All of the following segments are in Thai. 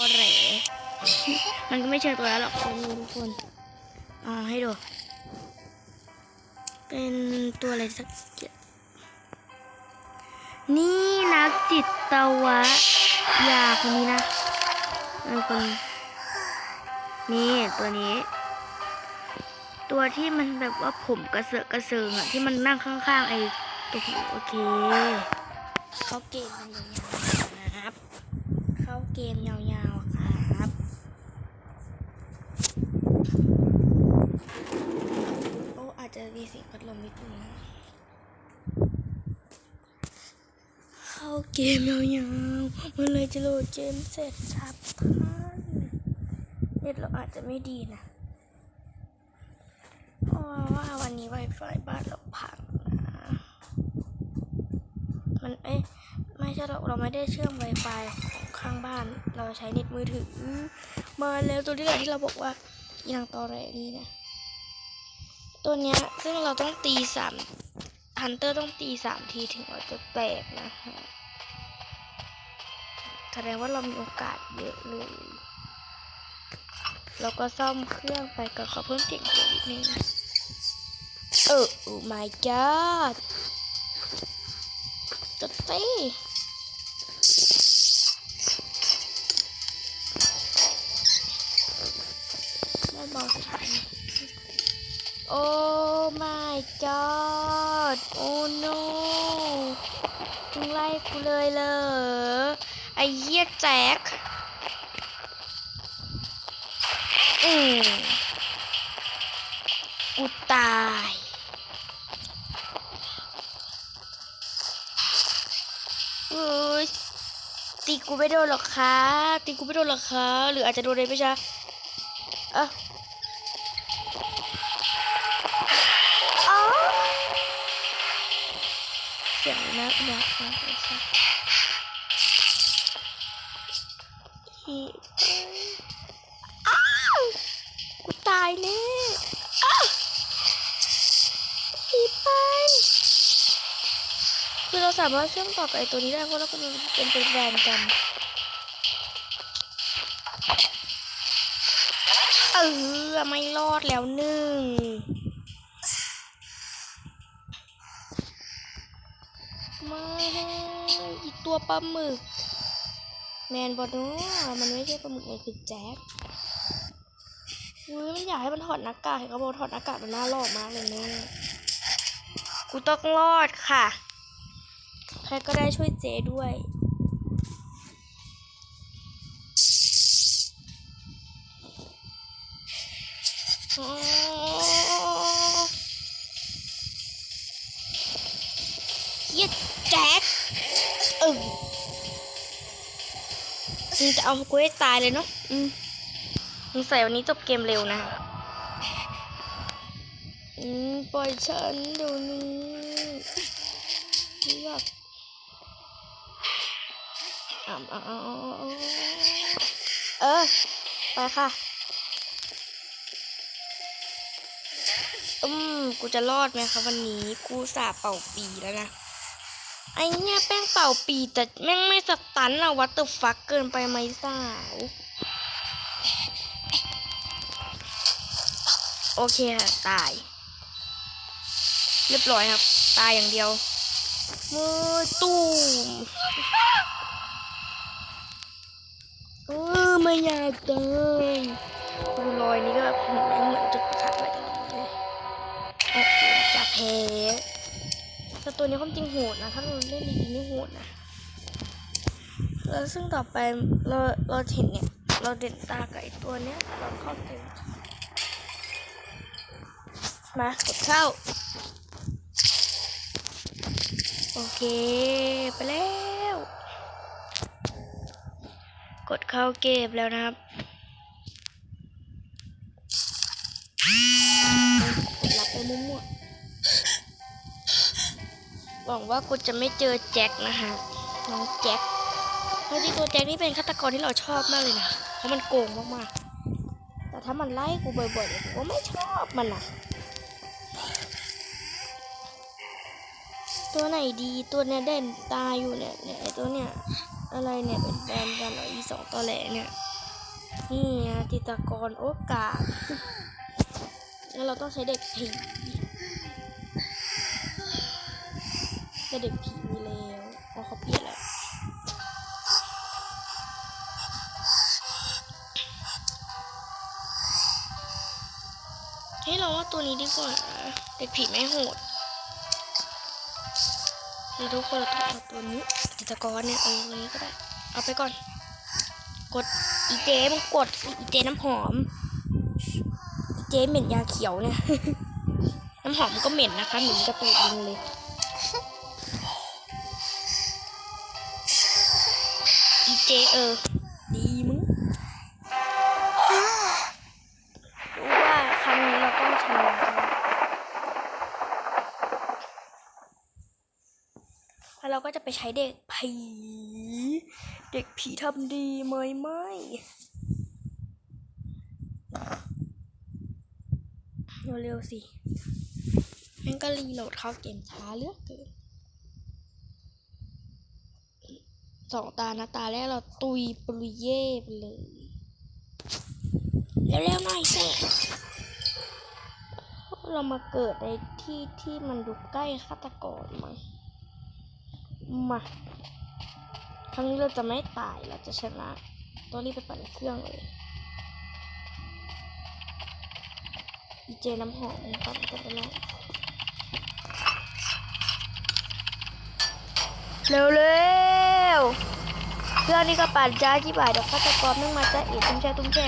ตัวแหลมันก็ไม่เชิงตัวแล้วหรอกคนดูทุกคนอ่าให้ดู เป็นตัวอะไรสักอย่างนี่นักจิตวะยาคนนี้นะเป็นคนนี่ตัวนี้ ตัวที่มันแบบว่าผมกระเซาะกระเซิงอะที่มันนั่งข้างๆไอ้ตัวโอเคเข้าเกมกันยาวๆนะครับ เข้าเกมยาวๆครับ โอ้อาจจะมีเสียงพัด ลมนิดนึงนะเข้าเกมยาวๆมื่อไรจะโหลดเกมเสร็จครับท่านเน็ตเราอาจจะไม่ดีนะ เพราะว่าวันนี้ Wi-Fi บ้านเราพังนะ มันเอ๊ะไม่ใช่เราเราไม่ได้เชื่อม Wi-Fi ของข้างบ้าน เราใช้เน็ตมือถือ มาแล้วตัวที่แหละที่เราบอกว่าอีนางต่อแรนี่นะ ตัวเนี้ยซึ่งเราต้องตีสามฮันเตอร์ต้องตีสามทีถึงเราจะแตกนะฮะแสดงว่าเรามีโอกาสเยอะเลยเราก็ซ่อมเครื่องไปก็ขอเพิ่มเสียงเสียนิดนึงเออโอ้ my god จดสิไโอ้ my god โอ้ no มึงไล่กูเลยเหรอ ไอ้เหี้ยแจ็คอืมกูตายเอ้ยตีกูไม่โดนหรอกคะตีกูไม่โดนหรอกคะหรืออาจจะโดนเลยไม่ใช่เอะ คือเราสามารถเชื่อมต่อกับไอตัวนี้ได้เพราะเราเป็นเป็นเป็นแบรนด์กันเออไม่รอดแล้วหนึ่งม่อีกตัวปลาหมึก แมนบอดูมันไม่ใช่ปลาหมึกมันคือแจ็คอุ้ยมันอยากให้มันถอดหน้ากากเห็นเขาบอกถอดหน้ากากมันน่าหล่อมากเลยเนี่ยกูต้องรอดค่ะ ใครก็ได้ช่วยเจด้วยโอ้เหี้ยแจ็คเออมึงจะเอากูให้ตายเลยเนาะอืมมึงใส่วันนี้จบเกมเร็วนะอืมปล่อยฉันเดี๋ยวนี้อยาก อ่ำอ่ำเออ ไปค่ะ อืม กูจะรอดไหมคะวันนี้ กูสาเป่าปีแล้วนะ ไอเนี่ยแป้งเป่าปีแต่แม่งไม่สตันอะวัตเตอร์ฟักเกินไปไหมสาว โอเคค่ะตาย เรียบร้อยครับ ตายอย่างเดียวมือตูม เออไม่อยากตายดูรอยนี้ก็แบบเหมือนจุดประทัดอะไรงเงี้ยโอ้โหจะแพ้แต่ตัวนี้ความจริงโหดนะ ถ้าเราเล่นดีๆนี่โหดนะ แล้วซึ่งต่อไปเราเราเห็นเนี่ย เราเด่นตากับไอตัวเนี้ยเราเข้าเกมมากดเข้า โอเค ไปแล้ว กดเข้าเกมแล้วนะครับกดรับไปมั่วๆหวังว่ากูจะไม่เจอแจ็คนะฮะน้องแจ็คเพราะที่ตัวแจ็คนี่เป็นฆาตกรที่เราชอบมากเลยนะเพราะมันโกงมากๆแต่ถ้ามันไล่กูบ่อยๆกูก็ไม่ชอบมันนะตัวไหนดีตัวเนี้ยเด่นตาอยู่เนี่ยเนี่ยตัวเนี้ย อะไรเนี่ยเป็นแบรนด์กันหรออีสองตัวแหลเนี่ยนี่จิตกรโอกาสงั้นเราต้องใช้เด็กผีแต่เด็กผีมีแล้วเพราเขาเปลี่ยนแล้วให้เราว่าตัวนี้ดีกว่า เด็กผีไม่โหดทุกคนเราต้องเอาตัวนี้ จิตกรเนี่ยเอาตัวนี้ก็ได้ เอาไปก่อน กดอีเจมึงกดอีเจน้ำหอมอีเจเหม็นยาเขียวเนี่ย น้ำหอมก็เหม็นนะคะเหม็นกระตูดลิงเลยอีเจเออ ดีมึงรู้ว่าครั้งนี้เราต้องชนะแล้วเราก็จะไปใช้เด็ก ผี เด็กผีทำดีไหมไม่เร็วๆสิม่งก็รีโหลดเข้าเกมช้าเหลือกเกินสองตานะตาแรกเราตุยปรุยเย่ไปเลย เร็วๆหน่อยสิเรามาเกิดในที่ที่มันดูใกล้ฆาตกรมั้ง มาครั้งนี้เราจะไม่ตายเราจะชนะต้องรีบไปปั่นเครื่องเลยอีเจน้ำหอมปั่นกันไปแล้วเร็วเร็วๆเครื่องนี้ก็ปั่นจ้าที่บ่ายเดี๋ยวฆาตกรมึงมาจะเอ๋ตุ้มแช่ตุ้มแช่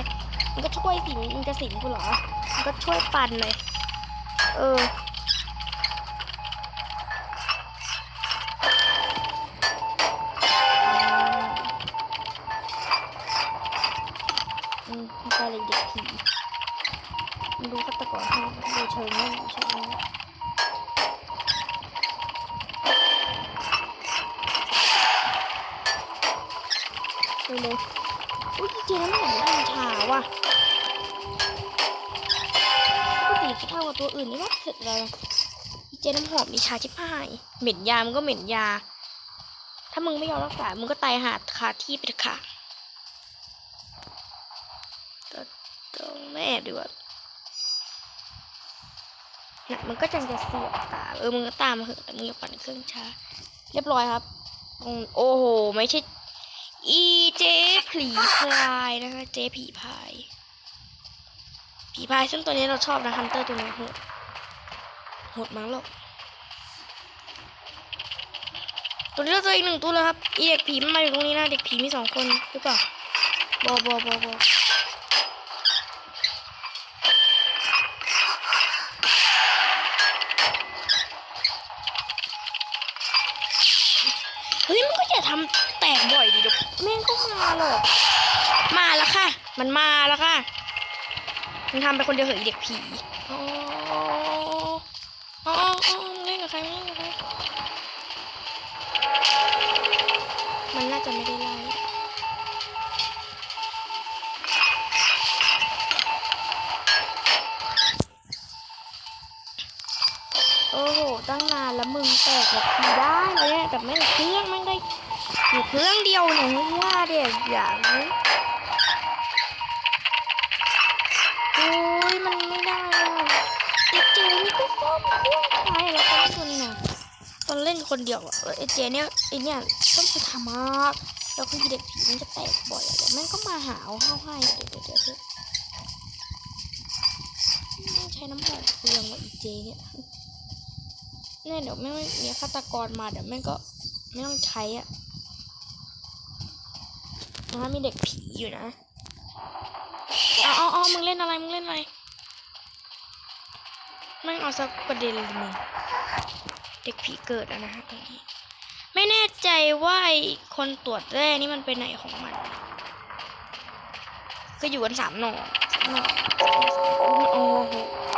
มันก็ช่วยสิงมันจะสิงกูเหรอมันก็ช่วยปั่นเลยเออ อืมไม่ใช่เลยเด็กผีมันดูฆาตกรให้ดูเชิงนี่ใช่ไหมเร็วๆอุ้ยเจน้ำหอมล่างชาว่ะปกติจะเท่ากับตัวอื่นนี่ว่าเสร็จแล้วเจน้ำหอมมีชาชิบหาย เหม็นยา มันก็เหม็นยา ถ้ามึงไม่ยอมรักษา มึงก็ตายหาดคาที่ไปเถอะค่ะ ต้อง ไม่แอบดีกว่าเนี่ยมันก็จังจะเสียบตาเออมึงก็ตามมาเหอะแต่มึงอย่าปั่นเครื่องช้า เรียบร้อยครับโอ้โห ไม่ใช่อีเจผีพลายนะคะเจผีพาย ผีพายซึ่งตัวนี้เราชอบนะฮันเตอร์ตัวนี้โหดโหดมั้งหรอกตัวนี้เราเจออีกหนึ่งตัวแล้วครับอีเด็กผีมันมาอยู่ตรงนี้นะเด็กผีมีสองคนหรือเปล่าบอบอบอบอ ฮ้ยมันก็อย่าทำแตกบ่อยดิเดี๋ยวแม่งก็มาหรอกมาแล้วค่ะ มันมาแล้วค่ะมันทำไปคนเดียวเหอะไอ้เด็กผีอ๋ออ๋ออ๋อมึงเล่นกับใครมึงเล่นกับใครมันน่าจะไม่ได้ไล่โอ้โห ตั้งนานแล้วมึงแตกแบบทีได้เลยนะแต่ไม่เครื่องม่ง อยู่เครื่องเดียวเนี่ยมึงว่าเด็กอย่างนี้โอ้ยมันไม่ได้อะไอเจนี่ก็ซ่อมเครื่องใครแล้วก็ไม่สนน่ะตอนเล่นคนเดียวอะเออไอเจเนี่ยไอเนี่ยต้องไปทำมากแล้วคือเด็กผีมันจะแตกบ่อยอะเดี๋ยวแม่งก็มาหาเอาเข้าให้เดี๋ยวเดี๋ยวเดี๋ยวเดี๋ยวแม่งใช้น้ำหอมเปลืองว่ะอีเจเนี่ยเนี่ยเดี๋ยวแม่งไม่มีฆาตกรมาเดี๋ยวแม่งก็ไม่ต้องใช้อะ นะมีเด็กผีอยู่นะอ๋ออ๋ออ๋อมึงเล่นอะไร มึงเล่นอะไรแม่งเอาสักประเด็นเลยมึงเด็กผีเกิดแล้วนะฮะตรงนี้ ไม่แน่ใจว่าไอ้คนตรวจแร่นี่มันไปไหนของมัน ก็อยู่กันสามหน่อสามหน่อโอ้โห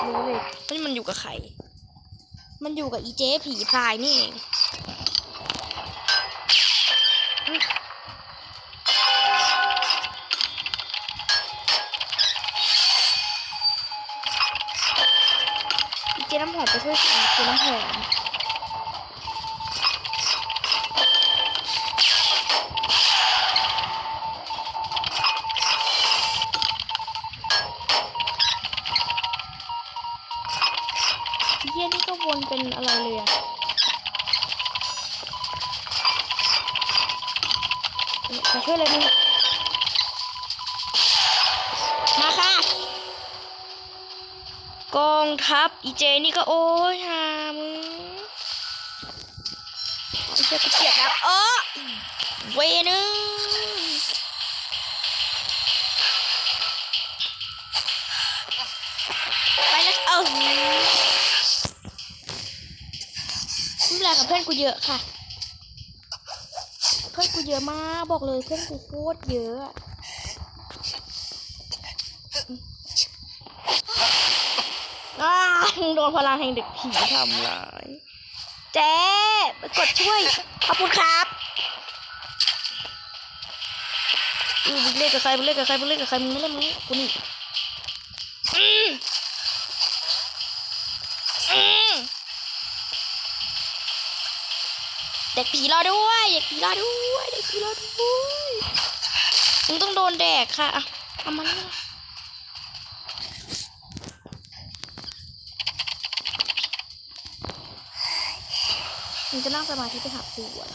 รู้เลยว่ามันอยู่กับใคร มันอยู่กับอีเจ๊ผีพรายนี่เอง กองทัพอีเจนี่ก็โอ้ยหามึงไม่ใช่กูเกียดนะเออเวนึงไปแล้วเออไม่เป็นไรกับเพื่อนกูเยอะค่ะ เพื่อนกูเยอะมาก บอกเลยเพื่อนกูโคตรเยอะอะอ้า โดนพลังแห่งเด็กผีทำร้ายเจ๊ไปกดช่วย ขอบคุณครับอือมึงเล่นกับใครมึงเล่นกับใครมึงเล่นกับใครมึงไม่เล่นมึงกูนี่อืมอืมเด็กผีรอด้วยเด็กผีรอด้วยเด็กผีรอด้วยมึงต้องโดนแดกค่ะอะเอามันนี่ จะนั่งสมาธิไปหาปู่อะ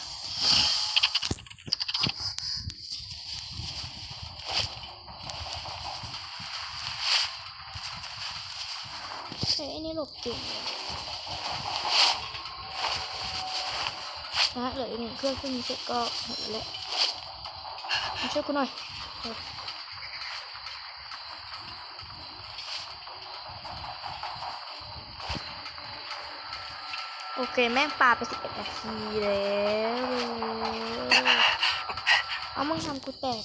ใช้ไอ้นี่หลบเก่งนะเหลืออีกหนึ่งเครื่องเครื่องนี้เสร็จก็หมดแล้วช่วยกูหน่อย โอเค แม่งปลาไปสิบเอ็ดนาทีแล้วเอามึงทำกูแตก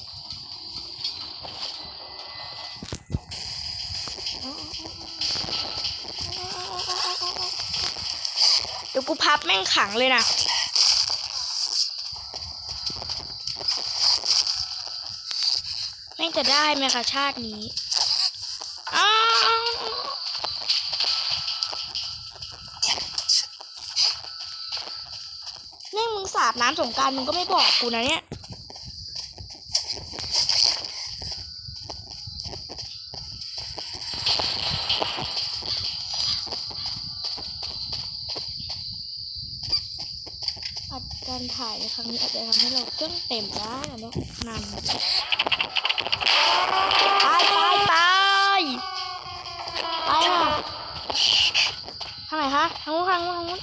เดี๋ยวกูพับแม่งขังเลยนะแม่งจะได้ไหมคะชาตินี้ สาดน้ำสงกรารมึงก็ไม่บอกกูนะเนี่ยอัดการถ่ายในครั้งนี้อาจจะทำให้เราเครื่องเต็มได้นะเนี่ยนานไปไปไปไปไปค่ะทางไหนคะทางนู้นทางนู้นทางนู้น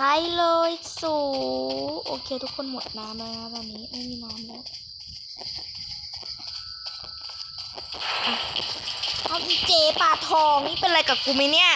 ไปเลยสูโอเค ทุกคนหมดน้ำแล้วนะตอนนี้ไม่มีน้ำแล้วเอาอีเจปลาทองนี่เป็นอะไรกับกูไหมเนี่ย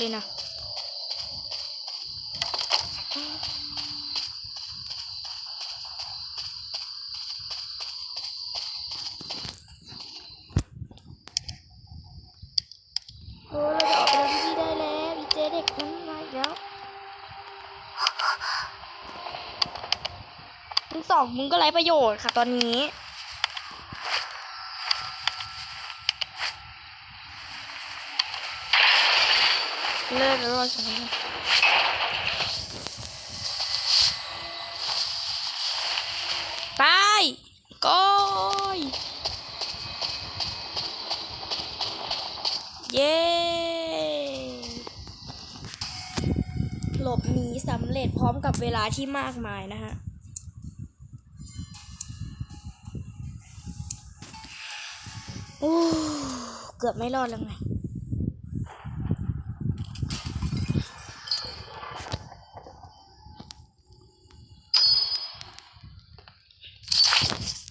เลยนะโอ้เราจะออกไปทำที่ได้แล้วอีเจเด็กนั้นมาอีกแล้วมึงสองมึงก็ไร้ประโยชน์ค่ะตอนนี้ เลิกแล้วสองคนไปก้อยเย้หลบหนีสำเร็จพร้อมกับเวลาที่มากมายนะฮะโอ้เกือบไม่รอดแล้วไง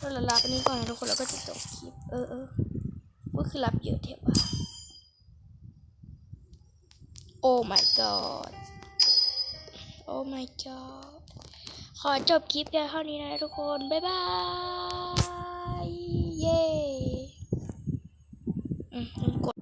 เรับอันนี้ก่อนนะทุกคนแล้วก็จะจบคลิป เออเออก็คือรับเยอะเทว่ะโอ้ my god โอ้ my god ขอจบคลิปเพียงเท่านี้นะทุกคน บ๊ายบาย เย้ อืมกด